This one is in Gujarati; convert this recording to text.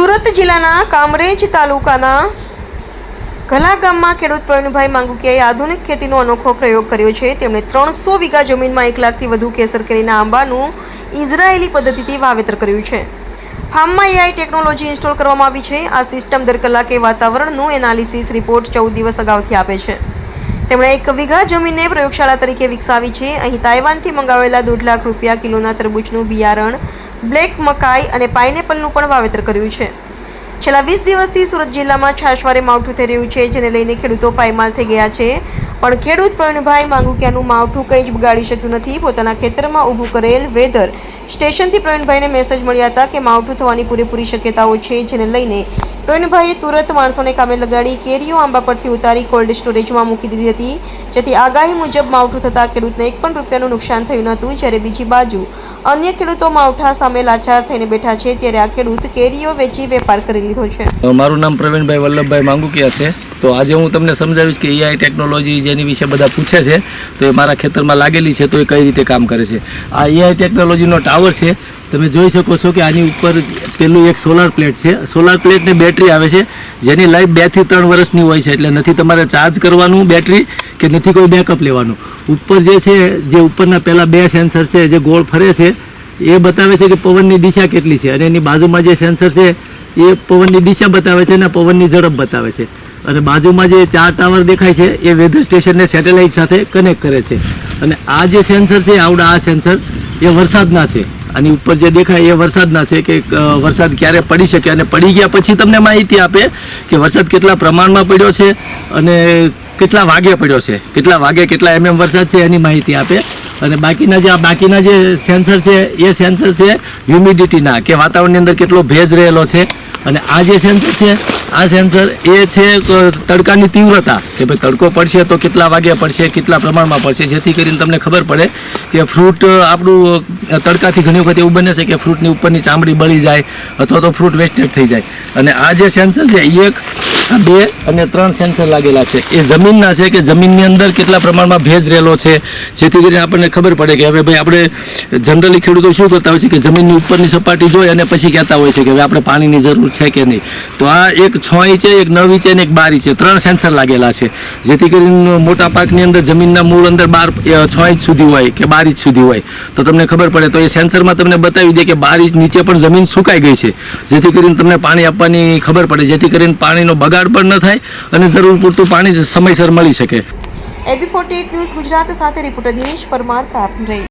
જિલ્લાના કામરેજ તાલુકાના ઘલા ગામમાં ખેડૂત પ્રવીણભાઈ માંગુકિયાએ આધુનિક ખેતીનો અનોખો પ્રયોગ કર્યો છે. તેમણે ત્રણસો વીઘા જમીનમાં એક લાખથી વધુ કેસર કેરીના આંબાનું ઇઝરાયેલી પદ્ધતિથી વાવેતર કર્યું છે. ફાર્મમાં એઆઈ ટેકનોલોજી ઇન્સ્ટોલ કરવામાં આવી છે. આ સિસ્ટમ દર કલાકે વાતાવરણનું એનાલિસિસ રિપોર્ટ ચૌદ દિવસ અગાઉથી આપે છે. તેમણે એક વીઘા જમીનને પ્રયોગશાળા તરીકે વિકસાવી છે. અહીં તાઇવાનથી મંગાવેલા દોઢ લાખ રૂપિયા કિલોના તરબૂચનું બિયારણ બ્લેક મકાઈ અને પાઇનેપલનું પણ વાવેતર કર્યું છે. છેલ્લા વીસ દિવસથી સુરત જિલ્લામાં છાશવારે માવઠું થઈ રહ્યું છે, જેને લઈને ખેડૂતો પાયમાલ થઈ ગયા છે. પણ ખેડૂત પ્રવીણભાઈ માંગુકિયાનું માવઠું કંઈ જ બગાડી શક્યું નથી. પોતાના ખેતરમાં ઊભું કરેલ વેધર સ્ટેશનથી પ્રવીણભાઈને મેસેજ મળ્યા હતા કે માવઠું થવાની પૂરેપૂરી શક્યતાઓ છે, જેને લઈને પ્રવીણભાઈએ તુરંત માણસોને કામે લગાડી કેરીઓ આંબા પરથી ઉતારી કોલ્ડ સ્ટોરેજમાં મૂકી દીધી હતી, જેથી આગાહી મુજબ માવઠું થતાં ખેડૂતને એક પણ રૂપિયાનું નુકસાન થયું નહોતું, જ્યારે બીજી બાજુ અન્ય ખેડૂતો માવઠા સામે લાચાર થઈને બેઠા છે, ત્યારે આ ખેડૂત કેરીઓ વેચી વેપાર કરી લીધો છે. મારું નામ પ્રવીણભાઈ વલ્લભભાઈ માંગુકિયા છે. તો આજે હું તમને સમજાવીશ કે એઆઈ ટેકનોલોજી જેની વિશે બધા પૂછે છે, તો એ મારા ખેતરમાં લાગેલી છે, તો એ કઈ રીતે કામ કરે છે. આ એઆઈ ટેકનોલોજીનો ટાવર છે. તમે જોઈ શકો છો કે આની ઉપર પેલું એક સોલાર પ્લેટ છે. સોલાર પ્લેટની બેટરી આવે છે. જેની લાઈફ બેથી ત્રણ વર્ષની હોય છે. એટલે નથી તમારે ચાર્જ કરવાનું બેટરી કે નથી કોઈ બેકઅપ લેવાનું. ઉપર જે છે, જે ઉપરના પહેલાં બે સેન્સર છે, જે ગોળ ફરે છે, એ બતાવે છે કે પવનની દિશા કેટલી છે. અને એની બાજુમાં જે સેન્સર છે, એ પવનની દિશા બતાવે છે અને પવનની ઝડપ બતાવે છે. અને બાજુમાં જે ચાર ટાવર દેખાય છે, એ વેધર સ્ટેશનને સેટેલાઇટ સાથે કનેક્ટ કરે છે. અને આ જે સેન્સર છે, આવડા આ સેન્સર એ વરસાદના છે. આની ઉપર જે દેખાય એ વરસાદના છે કે વરસાદ ક્યારે પડી શકે અને પડી ગયા પછી તમને માહિતી આપે કે વરસાદ કેટલા પ્રમાણમાં પડ્યો છે અને કેટલા વાગે પડ્યો છે. કેટલા વાગે કેટલા એમએમ વરસાદ છે એની માહિતી આપે. અને બાકીના જે આ બાકીના જે સેન્સર છે, એ સેન્સર છે હ્યુમિડિટીના કે વાતાવરણની અંદર કેટલો ભેજ રહેલો છે. અને આ જે સેન્સર છે, આ સેન્સર એ છે તડકાની તીવ્રતા, કે ભાઈ તડકો પડશે તો કેટલા વાગે પડશે, કેટલા પ્રમાણમાં પડશે, જેથી કરીને તમને ખબર પડે કે ફ્રૂટ આપણું તડકાથી ઘણી વખત એવું બને છે કે ફ્રૂટની ઉપરની ચામડી બળી જાય અથવા તો ફ્રૂટ વેસ્ટેજ થઈ જાય. અને આ જે સેન્સર છે એ એક બે અને ત્રણ સેન્સર લાગેલા છે. એ જમીનના છે કે જમીનની અંદર કેટલા પ્રમાણમાં ભેજ રહેલો છે? જેથી કરીને આપણને ખબર પડે કે હવે ભાઈ આપણે જનરલી ખેડૂતો શું કરતા હોય છે કે જમીનની ઉપરની સપાટી જોઈ અને પછી કહેતા હોય છે કે હવે આપણે પાણીની જરૂર છે કે નહીં. તો આ એક છ ઇંચે, એક નવ ઇંચે અને એક બાર ઇંચે ત્રણ સેન્સર લાગેલા છે. જેથી કરીને મોટા પાકની અંદર જમીનના મૂળ અંદર બાર છ ઇંચ સુધી હોય કે બાર ઇંચ સુધી હોય. તો તમને ખબર પડે તો એ સેન્સરમાં તમને બતાવી દે કે બાર ઇંચ નીચે પણ જમીન સુકાઈ ગઈ છે. જેથી કરીને તમને પાણી આપવાની ખબર પડે. જેથી કરીને પાણીનો બગાડ પણ ન થાય અને જરૂર પૂરતું પાણી સમયસર મળી શકે. એબી ફોર્ટી ન્યૂઝ ગુજરાત સાથે રિપોર્ટર દિનેશ પરમાર કાપરેજ